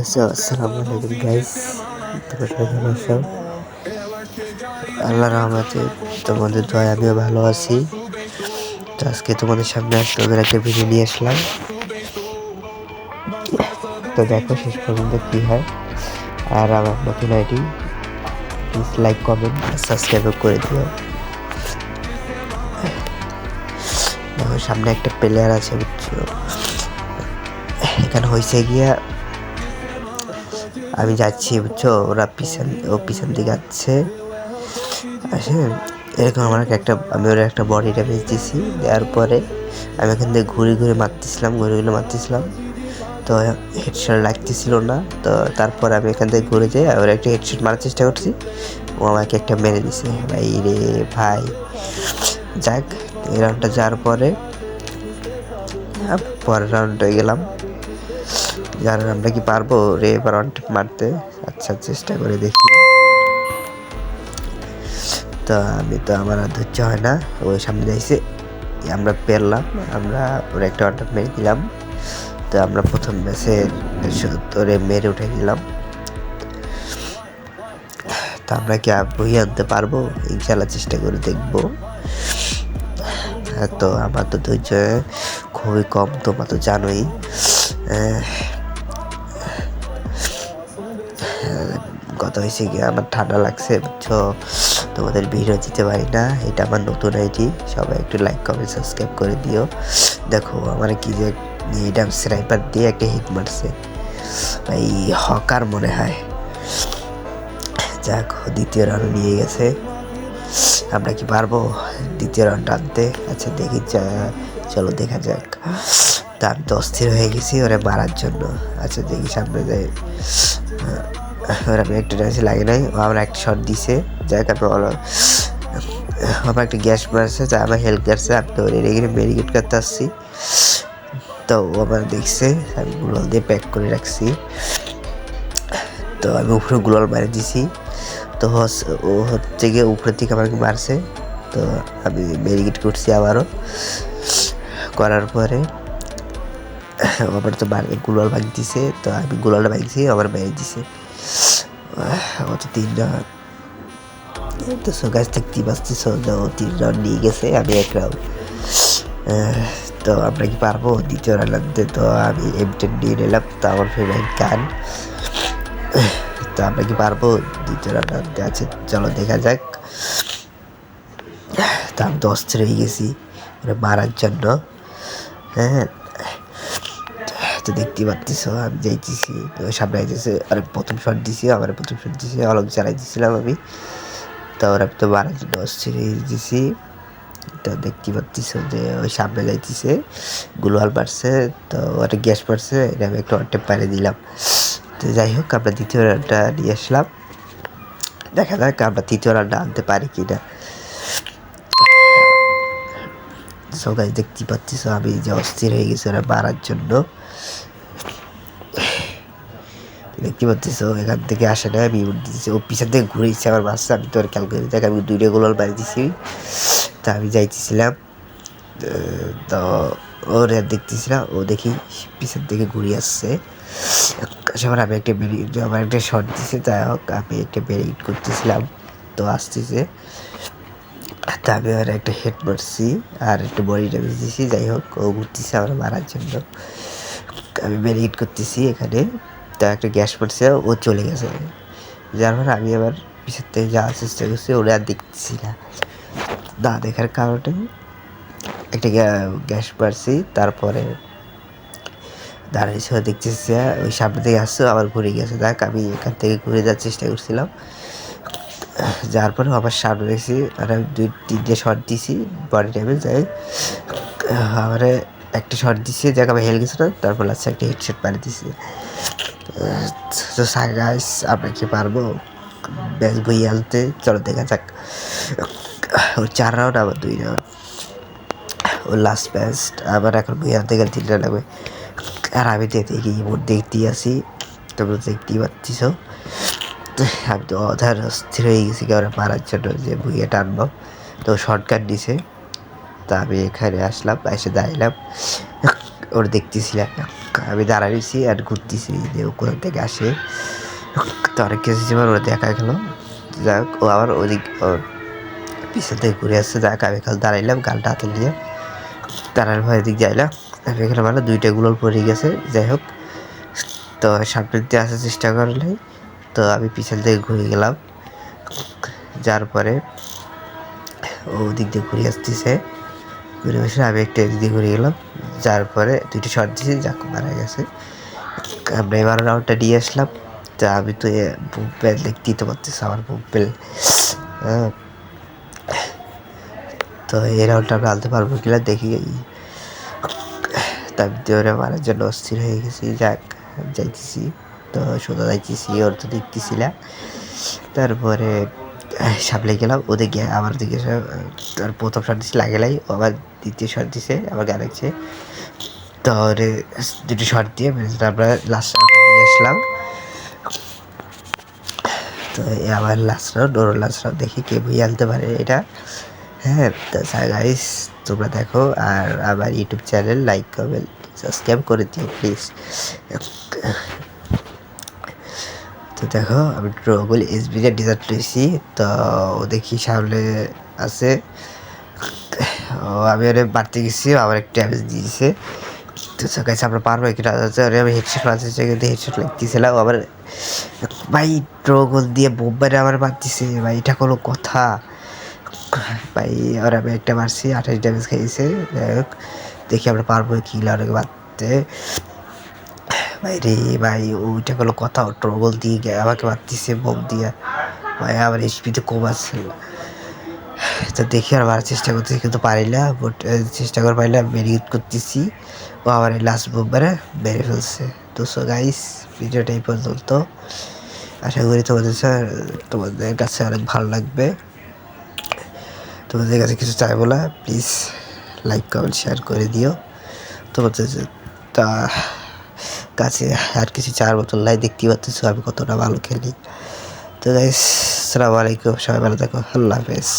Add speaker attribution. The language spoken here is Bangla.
Speaker 1: আচ্ছা আসসালামু আলাইকুম গাইস তোমরা আল্লাহ রহমতে তোমাদের দয় আমিও ভালো আছি। তো আজকে তোমাদের সামনে একটা একটা ভিডিও নিয়ে আসলাম। তো দেখো, শেষ পর্যন্ত কী হয়। আর আমার নতুন ID please like comment subscribe করে দিও। দেখো, সামনে একটা প্লেয়ার আছে, বুঝছ? এখানে হয়েছে গিয়া আমি যাচ্ছি, বুঝছ? ওরা পিছন, ও পিছন দিকে যাচ্ছে। এরকম আমার একটা, আমি ওরা একটা বডি ড্যামেজ দেওয়ার পরে আমি এখান থেকে ঘুরে ঘুরে মারতেছিলাম, ঘুরে ঘুরে মারতেছিলাম। তো হেডশট লাগতেছিল না, তো তারপর আমি এখান থেকে ঘুরে যাই ওরা একটা হেডশট মারার চেষ্টা করছি। ও আমাকে একটা মেরে দিছে, ভাই রে, ভাই। যাক, এই রাউন্ডটা যাওয়ার পরে পরের রাউন্ডে গেলাম। যার আমরা কি পারব? রে, এবার মারতে? আচ্ছা চেষ্টা করে দেখি। তো, আমি তো আমার আর ধৈর্য হয় না। ওই সামনে যাইছে। আমরা পেরলাম। আমরা ওর একটা অর্ডার মেরে দিলাম। তো আমরা প্রথম ম্যাচে সত্তরে মেরে উঠে দিলাম তো আমরা কি বই আনতে পারব? ইনশাল্লাহ চেষ্টা করে দেখব। তো আমার তো ধৈর্য খুবই কম, তোমরা তো জানোই। হয়েছে কি আমার ঠান্ডা লাগছে, বুঝছ? তোমাদের ভিডিও দিতে পারি না, এটা আমার নতুন আইডি, সবাই একটু লাইক কমেন্ট সাবস্ক্রাইব করে দিও। দেখো, আমার কি যে এটা স্নাইপার দিয়ে একটা হিট মারছে। ভাই, হকার মনে হয়। যাক, দ্বিতীয় রাউন্ড নিয়ে গেছে। আমরা কি পারব? দ্বিতীয় রাউন্ড আনতে আচ্ছা দেখি চলো, দেখা যাক। তা আমি তো অস্থির হয়ে গেছি ওরা মারার জন্য। আচ্ছা দেখি সামনে যাই। আমি একটা ড্রেসে লাগে নাই, ও আমার একটা শট দিছে যাক আমি আমার একটা গ্যাস মারছে যা আমার হেল্প করছে, আমি তো করে মেডিকেট করতে আসছি। তো ও আমার দেখছে, আমি গুলাল দিয়ে প্যাক করে রাখছি। তো আমি উপরে গুলাল মারে দিছি। তো ও হচ্ছে গিয়ে উপরের দিকে আমাকে মারছে। তো আমি মেডিকেট করছি আবারও। করার পরে আমার তো গুলাল ভাঙতেছে, তো আমি গুলালটা ভাঙছি আবার মেরে দিছে। অত তিন রাউন্ড তো গাছ দেখতেই পাচ্ছিস ও তিন রাউন্ড নিয়ে গেছে, আমি এক রাউন্ড তো আমরা কি পারব? দ্বিতীয় রাউন্ডে তো আমি এম টেন নিয়ে নিলাম, তো আমার ফেভারিট গান তো আমরা কি পারব? দ্বিতীয় রাউন্ডে আছে, চলো দেখা যাক। তো আমি তো অস্থির হয়ে গেছি মারার জন্য। হ্যাঁ তো দেখতেই পাচ্ছিস আমি যাইতেছি সামনে আইতেছে, আরে প্রথম শট দিছি আমার প্রথম শট দিছি অলক চালাই দিছিলাম আমি। তো ওরা তো মারার জন্য দিছি তো দেখতে পাচ্ছিস যে ওই সামনে যাইতেছে, গুলোয়াল মারছে, তো ওটা গ্যাস মারছে, এটা আমি একটু অট্টে পারে দিলাম। তো যাই হোক, আমরা দ্বিতীয় রানটা নিয়ে আসলাম। দেখা যাক আমরা তৃতীয় রানটা আনতে পারি কি না সবাই দেখতে পাচ্ছিস, আমি যে অস্থির হয়ে গেছি ওরা মারার জন্য। দেখতে পাচ্ছিস এখান থেকে আসে না আমি উঠে দিচ্ছি ও পিছন থেকে ঘুরে আমার মাসে আমি তোর খেয়াল করে দেখ, আমি দুইটা গোলাল মারি দিছি, তা আমি যাইতেছিলাম। তো ওর দেখতেছিলাম ও দেখি পিছন থেকে ঘুরে আসছে। সেবার আমি একটা বেরি আমার একটা শর্ট দিছে, যাই হোক, আমি একটা বেরিট করতেছিলাম, তো আসতেছে। তা আমি আর একটা হেড মারছি আর একটা বডি ড্যামেজ দিছি যাই হোক, ও ঘুরতেছে আমার মারার জন্য। আমি ব্যারিকেড করতেছি এখানে, তা একটা গ্যাস পড়ছে, ও চলে গেছে। যার ফলে আমি আবার পিছের থেকে যাওয়ার চেষ্টা করছি, ওরা আর দেখতেছি না। না, দেখার কারণে একটা গ্যাস পারছি তারপরে দাঁড়িয়েছে দেখতেছি, ওই সামনে থেকে আসছে আবার ঘুরে গেছে। দেখ আমি এখান থেকে ঘুরে যাওয়ার চেষ্টা করছিলাম। যার পরে আবার সামনে দেখছি আর আমি দুই, তিনটে শট দিছি বডি ড্যামেজ যাই আমার একটা শট দিছে, যাকে আমি হেল না তারপর লাস্টে একটা হেডশট মারি দিছে। তো গাইস আমরা কি পারব? ব্যাস বই আনতে, চলো দেখা যাক। ও চার রাউন্ড আবার দুই রাউন্ড ও লাস্ট ব্যাস্ট আবার এখন বই আনতে গেলে তিনটা লাগবে। আর আমি দেখি বোর্ড দেখতেই আসি তোমরা দেখতেই পাচ্ছিস আমি তো অধার অস্থির হয়ে গেছি ওরা মারার জন্য যে বইয়ে টানবো। তো শর্টকাট দিছে তা আমি এখানে আসলাম, এসে দাঁড়ালাম ওর দেখতেছিলাম। আমি দাঁড়াইছি আর ঘুরতেছি, যে ও কোথা থেকে আসে। তো অনেক কিছু যেমন ওরা দেখা গেলো। যাক, ও আবার ওদিক, ওর পিছন থেকে ঘুরে আসছে। যাক, আমি খালি দাঁড়াইলাম গানটা হাতে নিয়ে। দাঁড়ার ভয় দিক যাইলাম আমি এখানে মানে দুইটা গুলোর পড়ে গেছে। যাই হোক, তো সামনের দিকে আসার চেষ্টা করলে তো আমি পিছন থেকে ঘুরে গেলাম। যার পরে ও দিক দিয়ে ঘুরে আসতেছে। ঘুরে বসে আমি একটা এদিক দিয়ে ঘুরে গেলাম। যার পরে দুইটা শট দিয়েছি যাক মারা গেছে। আমরা এবার রাউন্ডটা নিয়ে আসলাম। তা আমি তো বুক বেল দেখতেই তো পারতেছি, আমার বুক হ্যাঁ। তো এই রাউন্ডটা আমরা আনতে পারব কিনা দেখি। তার ওরা মারার জন্য অস্থির হয়ে গেছি। যাক, যাইতেছি। তো সোজা যাইতেছি ওর তো দেখতেছি না তারপরে সামলে গেলাম ওদের গিয়ে আবার দিকে তার প্রথম শট দিচ্ছে লাগেলাই ও আবার দ্বিতীয় শট দিছে, আবার গান আছে তো দুটো শট দিয়ে আমরা লাস্ট দিয়ে আসলাম। তো আমার লাস্ট রাউন্ড ওর লাস্ট রাউন্ড দেখি কে বই আনতে পারে এটা। হ্যাঁ গাইস তোমরা দেখো, আর আমার YouTube channel like comment subscribe করে দিও প্লিজ তো দেখো, আমি ড্রগুল এসবিটা ডিজার্ট লইছি, তো ও দেখি সামনে আছে। ও, আমি ওরে বাড়তে গেছি আবার একটা ড্যামেজ দিয়েছে। তো গাইস আমরা পারব, একটু কিনা আমি হেডশট মারতেছি কিন্তু হেডশট লাগতেছিলাম আবার, ভাই ড্রগল দিয়ে বোম্বারে আমার মারতেছে, ভাই, এটা কোনো কথা। ভাই আর আমি একটা মারছি, আঠাশ ড্যামেজ খাইছে দেখি আমরা পারব কিলার মারতে। ভাই রে ভাই, ওইটা কোনো কথা ট্রগল দিয়ে আমাকে মারতেছে, বোম দিয়ে। ভাই আমার এইচপিতে কম আছে। তো দেখি আর মারার চেষ্টা করতেছি, কিন্তু পারি না বাট চেষ্টা করে পারিলাম মেরিট করতেছি। ও আমার এই লাস্ট বোমবারে মেরে ফেলছে। তো সো গাইস ভিডিওটা এই পর্যন্ত। আশা করি তোমাদের স্যার, তোমাদের কাছে অনেক ভালো লাগবে। তোমাদের কাছে কিছু চাইব না প্লিজ লাইক কমেন্ট শেয়ার করে দিও। তোমাদের তা কাছে আর কিছু চার বোতল নাই দেখতে পাচ্ছ আমি কতটা ভালো খেলি। তো গাইস আসসালামু আলাইকুম, সবাই ভালো থাকো, আল্লাহ হাফেজ।